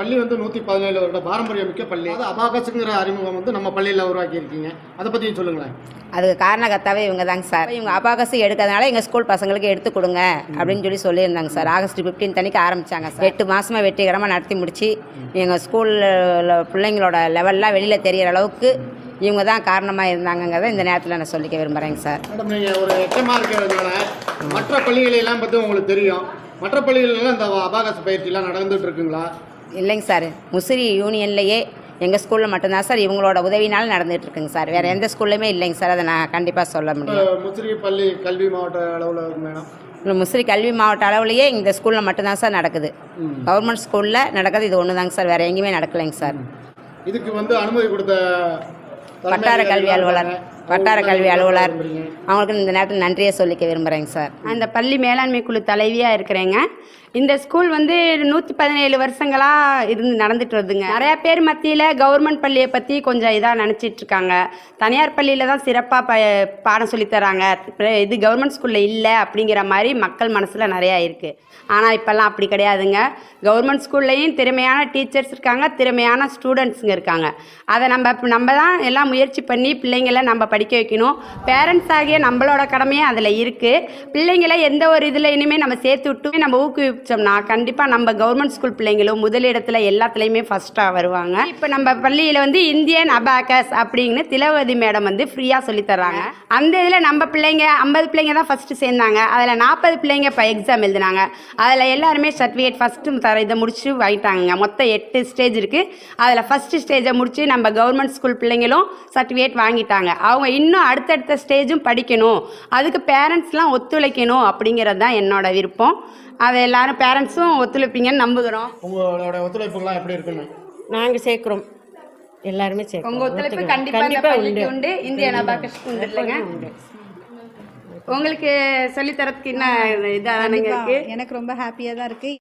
பள்ளி வந்து நூற்றி பதினேழு வருட பாரம்பரியம் மிக்க பள்ளி. அது அபாகஸுங்கிற அறிமுகம் வந்து நம்ம பள்ளியில் உருவாக்கி இருக்கீங்க அதை பற்றியும் சொல்லுங்களேன். அதுக்கு காரணகர்த்தாவே இவங்க தாங்க சார். இவங்க அபாகஸ் எடுக்கிறதுனால எங்கள் ஸ்கூல் பசங்களுக்கு எடுத்து கொடுங்க அப்படின்னு சொல்லி சொல்லியிருந்தாங்க சார். ஆகஸ்ட் ஃபிஃப்டீன் அன்னைக்கு ஆரம்பித்தாங்க சார். எட்டு மாதமாக வெற்றிகரமாக நடத்தி முடிச்சு எங்கள் ஸ்கூலில் பிள்ளைங்களோட லெவல்லாம் வெளியில் தெரியிற அளவுக்கு இவங்க தான் காரணமாக இருந்தாங்கங்கிறத இந்த நேரத்தில் நான் சொல்லிக்க விரும்புகிறேங்க சார். மேடம் நீங்கள் ஒரு எச்சமாக இருக்கிறதுனால மற்ற பள்ளிகளெல்லாம் பற்றி உங்களுக்கு தெரியும். மற்ற பள்ளிகளெல்லாம் இந்த அபாகஸ் பயிற்சிலாம் நடந்துட்டு இருக்குங்களா? இல்லைங்க சார். முசிறி யூனியன்லேயே எங்கள் ஸ்கூலில் மட்டும்தான் சார் இவங்களோட உதவினால நடந்துட்டு இருக்குங்க சார். வேறு எந்த ஸ்கூல்லையுமே இல்லைங்க சார். அதை நான் கண்டிப்பாக சொல்ல முடியும். முசிறி பள்ளி கல்வி மாவட்ட அளவில் மேடம். முசிறி கல்வி மாவட்ட அளவுலேயே இந்த ஸ்கூலில் மட்டும்தான் சார் நடக்குது. கவர்மெண்ட் ஸ்கூலில் நடக்குது இது ஒன்று தாங்க சார். வேறு எங்கேயுமே நடக்கலைங்க சார். இதுக்கு வந்து அனுமதி கொடுத்த வட்டார கல்வி அலுவலர். வட்டார கல்வி அலுவலர்? அவங்களுக்கு இந்த நேரத்தில் நன்றியை சொல்லிக்க விரும்புகிறேங்க சார். அந்த பள்ளி மேலாண்மை குழு தலைவியாக இருக்கிறேங்க. இந்த ஸ்கூல் வந்து நூற்றி பதினேழு வருஷங்களாக இருந்து நடந்துட்டு வருதுங்க. நிறையா பேர் மத்தியில் கவர்மெண்ட் பள்ளியை பற்றி கொஞ்சம் இதாக நினச்சிட்டு இருக்காங்க. தனியார் பள்ளியில் தான் சிறப்பாக ப பாடம் சொல்லித் தராங்க. பிற- இது கவர்மெண்ட் ஸ்கூலில் இல்லை அப்படிங்கிற மாதிரி மக்கள் மனசில் நிறையா இருக்குது ஆனால் இப்போல்லாம் அப்படி கிடையாதுங்க. கவர்மெண்ட் ஸ்கூல்லையும் திறமையான டீச்சர்ஸ் இருக்காங்க. திறமையான ஸ்டூடெண்ட்ஸுங்க இருக்காங்க. அதை நம்ம நம்ம தான் எல்லாம் முயற்சி பண்ணி பிள்ளைங்களை நம்ம படிக்க வைக்கணும். பேரண்ட்ஸ் ஆகிய நம்மளோட கடமையே அதில் இருக்குது பிள்ளைங்களை எந்த ஒரு இதில் இனிமேல் நம்ம சேர்த்து விட்டு நம்ம ஊக்குவிச்சோம்னா கண்டிப்பாக நம்ம கவர்மெண்ட் ஸ்கூல் பிள்ளைங்களும் முதலிடத்தில் எல்லாத்துலேயுமே ஃபஸ்ட்டாக வருவாங்க. இப்போ நம்ம பள்ளியில் வந்து இந்தியன் அபாக்கஸ் அப்படின்னு திலவதி மேடம் வந்து ஃப்ரீயாக சொல்லித்தர்றாங்க அந்த இதில் நம்ம பிள்ளைங்க ஐம்பது பிள்ளைங்க தான் ஃபஸ்ட்டு சேர்ந்தாங்க. அதில் நாற்பது பிள்ளைங்க இப்போ எக்ஸாம் எழுதினாங்க. அதில் எல்லாருமே சர்டிஃபிகேட் ஃபஸ்ட்டு தர இதை முடிச்சு வாங்கிட்டாங்க மொத்தம் எட்டு ஸ்டேஜ் இருக்குது அதில் ஃபஸ்ட்டு ஸ்டேஜை முடித்து நம்ம கவர்மெண்ட் ஸ்கூல் பிள்ளைங்களும் சர்டிஃபிகேட் வாங்கிட்டாங்க. அவங்க இன்னும் அடுத்தடுத்த ஸ்டேஜும் படிக்கணும். அதுக்கு பேரண்ட்ஸ்லாம் ஒத்துழைக்கணும் அப்படிங்கிறது தான் என்னோட விருப்பம். அதை எல்லாரும் பேரண்ட்ஸும் ஒத்துழைப்பீங்கன்னு நம்புகிறோம். உங்களோட ஒத்துழைப்புலாம் எப்படி இருக்குன்னு? நாங்கள் சேர்க்குறோம். எல்லாருமே சேர்க்கிறோம். உங்க ஒத்துழைப்பு ஒத்துக்கிறோம். கண்டிப்பா இந்த கண்டிப்பா பள்ளிக்கு உண்டு. உண்டு. இந்திய நபாகஸ் உண்டு இல்லைங்க? உங்களுக்கு சொல்லித்தரத்துக்கு என்ன இதானுங்க இருக்கு? எனக்கு ரொம்ப ஹாப்பியாக தான் இருக்குது